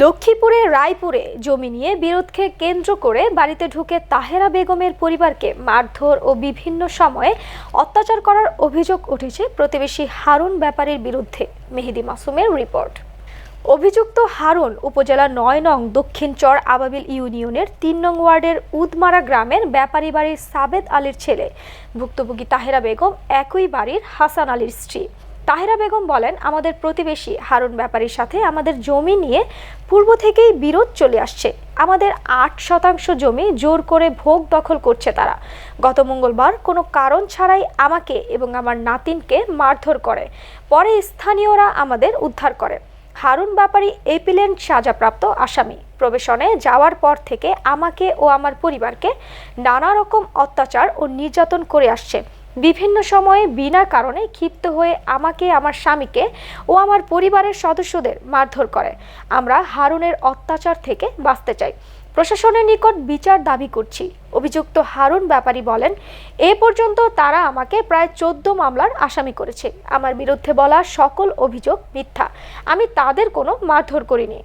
লক্ষ্মীপুরের রায়পুরে জমি নিয়ে বিরোধকে কেন্দ্র করে বাড়িতে ঢুকে তাহেরা বেগমের পরিবারকে মারধর ও বিভিন্ন সময়ে অত্যাচার করার অভিযোগ উঠেছে প্রতিবেশী হারুন ব্যাপারীর বিরুদ্ধে। মেহেদি মাসুমের রিপোর্ট। অভিযুক্ত হারুন উপজেলা নয় নং দক্ষিণ চর আবাবিল ইউনিয়নের তিন নং ওয়ার্ডের উদমারা গ্রামের ব্যাপারী বাড়ির সাবেদ আলীর ছেলে। ভুক্তভোগী তাহেরা বেগম একই বাড়ির হাসান আলীর স্ত্রী। তাহেরা বেগম বলেন, আমাদের প্রতিবেশী হারুন ব্যাপারীর সাথে আমাদের জমি নিয়ে পূর্ব থেকেই বিরোধ চলে আসছে। আমাদের আট শতাংশ জমি জোর করে ভোগ দখল করছে তারা। গত মঙ্গলবার কোনো কারণ ছাড়াই আমাকে এবং আমার নাতিনকে মারধর করে। পরে স্থানীয়রা আমাদের উদ্ধার করে। হারুন ব্যাপারী এপিলেন্ট সাজাপ্রাপ্ত আসামি। প্রবেশনে যাওয়ার পর থেকে আমাকে ও আমার পরিবারকে নানা রকম অত্যাচার ও নির্যাতন করে আসছে। বিভিন্ন সময়ে বিনা কারণে ক্ষিপ্ত হয়ে আমাকে, আমার স্বামীকে ও আমার পরিবারের সদস্যদের মারধর করে। আমরা হারুনের অত্যাচার থেকে বাঁচতে চাই। প্রশাসনের নিকট বিচার দাবি করছি। অভিযুক্ত হারুন ব্যাপারী বলেন, এ পর্যন্ত তারা আমাকে প্রায় চোদ্দ মামলার আসামি করেছে। আমার বিরুদ্ধে বলা সকল অভিযোগ মিথ্যা। আমি তাদের কোনো মারধর করিনি।